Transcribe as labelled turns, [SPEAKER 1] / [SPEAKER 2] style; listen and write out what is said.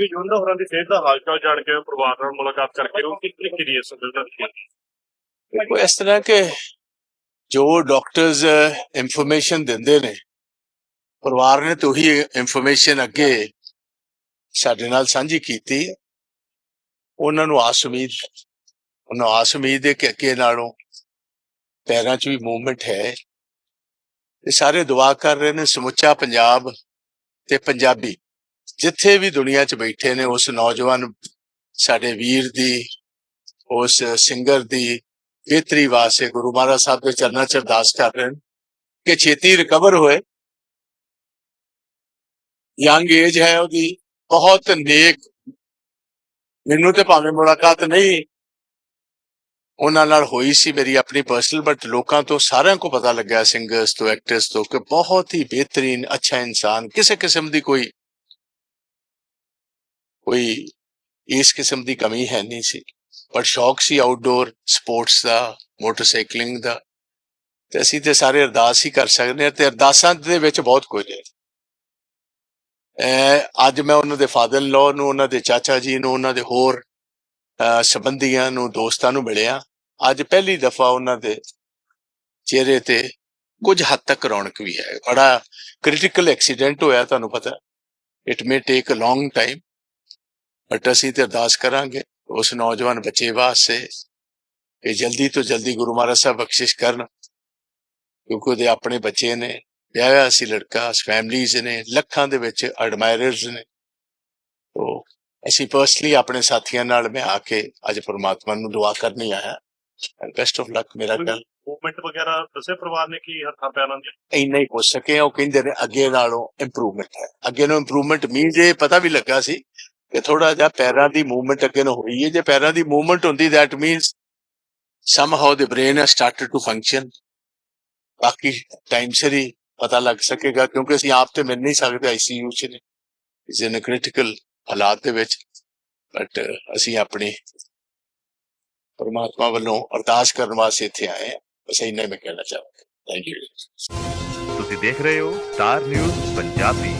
[SPEAKER 1] ਕਿ ਜੁੰਦਾ ਹੋਰਾਂ ਦੀ ਸਿਹਤ ਦਾ ਹਾਲ ਚਾਲ ਜਾਣ ਕੇ ਪਰਿਵਾਰ ਨਾਲ ਮੁਲਾਕਾਤ ਕਰਕੇ ਉਹ ਕਿਸ ਤਰੀਕੇ ਦੀ ਸੰਦਰਭਤਾ ਦਿੱਤੀ
[SPEAKER 2] ਦੇਖੋ, ਇਸ ਤਰ੍ਹਾਂ ਕਿ ਜੋ ਡਾਕਟਰਸ ਇਨਫੋਰਮੇਸ਼ਨ ਦਿੰਦੇ ਨੇ, ਪਰਿਵਾਰ ਨੇ ਤੋਂ ਹੀ ਇਨਫੋਰਮੇਸ਼ਨ ਅੱਗੇ ਸਾਡੇ ਨਾਲ ਸਾਂਝੀ ਕੀਤੀ ਉਹਨਾਂ ਨੂੰ ਆਸ ਉਮੀਦ, ਉਹਨਾਂ ਆਸ ਉਮੀਦ ਦੇ ਕਿ ਅੱਗੇ ਨਾਲੋਂ ਪੈਰਾਂ 'ਚ ਵੀ ਮੂਵਮੈਂਟ ਹੈ। ਤੇ ਸਾਰੇ ਦੁਆ ਕਰ ਰਹੇ ਨੇ ਸਮੁੱਚਾ ਪੰਜਾਬ ਤੇ ਪੰਜਾਬੀ। ਜਿੱਥੇ ਵੀ ਦੁਨੀਆ 'ਚ ਬੈਠੇ ਨੇ, ਉਸ ਨੌਜਵਾਨ ਸਾਡੇ ਵੀਰ ਦੀ, ਉਸ ਸਿੰਗਰ ਦੀ ਬਿਹਤਰੀ ਵਾਸਤੇ ਗੁਰੂ ਮਹਾਰਾਜ ਸਾਹਿਬ ਦੇ ਚਰਨਾਂ 'ਚ ਅਰਦਾਸ ਕਰ ਰਹੇ ਨੇ ਕਿ ਛੇਤੀ ਰਿਕਵਰ ਹੋਏ। ਯੰਗ ਏਜ ਹੈ ਉਹਦੀ, ਬਹੁਤ ਨੇਕ। ਮੈਨੂੰ ਤੇ ਭਾਵੇਂ ਮੁਲਾਕਾਤ ਨਹੀਂ ਉਹਨਾਂ ਨਾਲ ਹੋਈ ਸੀ ਮੇਰੀ ਆਪਣੀ ਪਰਸਨਲ ਬਟ ਲੋਕਾਂ ਤੋਂ ਸਾਰਿਆਂ ਕੋ ਪਤਾ ਲੱਗਿਆ ਸਿੰਗਰਸ ਤੋਂ ਐਕਟਰਸ ਤੋਂ, ਕਿ ਬਹੁਤ ਹੀ ਬਿਹਤਰੀਨ, ਅੱਛਾ ਇਨਸਾਨ, ਕਿਸੇ ਕਿਸਮ ਦੀ ਕੋਈ ਕੋਈ ਇਸ ਕਿਸਮ ਦੀ ਕਮੀ ਹੈ ਨਹੀਂ ਸੀ। ਪਰ ਸ਼ੌਕ ਸੀ ਆਊਟਡੋਰ ਸਪੋਰਟਸ ਦਾ ਮੋਟਰਸਾਈਕਲਿੰਗ ਦਾ। ਤੇ ਅਸੀਂ ਤੇ ਸਾਰੇ ਅਰਦਾਸ ਹੀ ਕਰ ਸਕਦੇ ਹਾਂ ਤੇ ਅਰਦਾਸਾਂ ਦੇ ਵਿੱਚ ਬਹੁਤ ਕੁਝ ਹੈ। ਅੱਜ ਮੈਂ ਉਹਨਾਂ ਦੇ ਫਾਦਰ ਲੋ ਨੂੰ, ਉਹਨਾਂ ਦੇ ਚਾਚਾ ਜੀ ਨੂੰ, ਉਹਨਾਂ ਦੇ ਹੋਰ, ਅਹ ਸੰਬੰਧੀਆਂ ਨੂੰ, ਦੋਸਤਾਂ ਨੂੰ ਮਿਲਿਆ। ਅੱਜ ਪਹਿਲੀ ਦਫਾ ਉਹਨਾਂ ਦੇ ਚਿਹਰੇ ਤੇ ਕੁਝ ਹੱਦ ਤੱਕ ਰੌਣਕ ਵੀ ਹੈ। ਬੜਾ ਕ੍ਰਿਟੀਕਲ ਐਕਸੀਡੈਂਟ ਹੋਇਆ, ਤੁਹਾਨੂੰ ਪਤਾ। It may take a long time but ਅਸੀਂ ਤੇ ਅਰਦਾਸ ਕਰਾਂਗੇ ਉਸ ਨੌਜਵਾਨ ਬੱਚੇ ਵਾਸਤੇ ਕਿ ਜਲਦੀ ਤੋਂ ਜਲਦੀ ਗੁਰੂ ਮਹਾਰਾਜ ਸਾਹਿਬ ਬਖਸ਼ਿਸ਼ ਕਰਨ ਕਿਉਂਕਿ ਉਹਦੇ ਆਪਣੇ ਬੱਚੇ ਨੇ ਵਿਆਹਿਆ ਸੀ ਲੜਕਾ ਫੈਮਲੀਜ਼ ਨੇ ਲੱਖਾਂ ਦੇ ਵਿੱਚ ਐਡਮਾਇਰਰਸ ਨੇ। ਤੋ ਅਸੀਂ ਪਰਸਨਲੀ ਆਪਣੇ ਸਾਥੀਆਂ ਨਾਲ ਮੈਂ ਆ ਕੇ ਅੱਜ ਪਰਮਾਤਮਾ ਨੂੰ ਦੁਆ ਕਰਨੀ ਆਇਆ। ਬੈਸਟ ਆਫ ਲੱਕ ਮੇਰਾ ਕੱਲ
[SPEAKER 1] ਮੂਵਮੈਂਟ ਵਗੈਰਾ ਦੱਸੇ ਪਰਿਵਾਰ ਨੇ ਕੀ ਹੱਥਾਂ ਪੈਰਾਂ ਦੀ?
[SPEAKER 2] ਇੰਨਾ ਹੀ ਪੁੱਛ ਸਕੇ ਉਹ ਕਹਿੰਦੇ ਨੇ ਅੱਗੇ ਨਾਲੋਂ ਇੰਪਰੂਵਮੈਂਟ ਹੈ। ਅੱਗੇ ਨੂੰ ਇੰਪਰੂਵਮੈਂਟ ਮੀਨਸ ਇਹ ਪਤਾ ਵੀ ਲੱਗਾ ਸੀ ਕਿ ਥੋੜਾ ਜਿਹਾ ਪੈਰਾਂ ਦੀ ਮੂਵਮੈਂਟ ਅੱਗੇ ਨੂੰ ਹੋਈ ਹੈ ਜੇ ਪੈਰਾਂ ਦੀ ਮੂਵਮੈਂਟ ਹੁੰਦੀ, that means somehow the brain has started to function ਬਾਕੀ ਟਾਈਮ ਸਿਰ ਹੀ ਪਤਾ ਲੱਗ ਸਕੇਗਾ, ਕਿਉਂਕਿ ਅਸੀਂ ਆਪ ਤੇ ਮਿਲ ਨਹੀਂ ਸਕਦੇ ਆਈਸੀਯੂ ਚ। ਨੇ ਇਸ ਇਨ ਕ੍ਰਿਟੀਕਲ ਹਾਲਾਤ ਦੇ ਵਿੱਚ। ਬਟ ਅਸੀਂ ਆਪਣੀ ਪਰਮਾਤਮਾ ਵੱਲੋਂ ਅਰਦਾਸ ਕਰਨ ਵਾਸਤੇ ਇੱਥੇ ਆਏ ਹਾਂ। ਬਸ ਇੰਨਾ ਮੈਂ ਕਹਿਣਾ ਚਾਹਾਂਗਾ। ਥੈਂਕ ਯੂ
[SPEAKER 3] ਤੁਸੀਂ ਦੇਖ ਰਹੇ ਹੋ ਸਟਾਰ ਨਿਊਜ਼ ਪੰਜਾਬੀ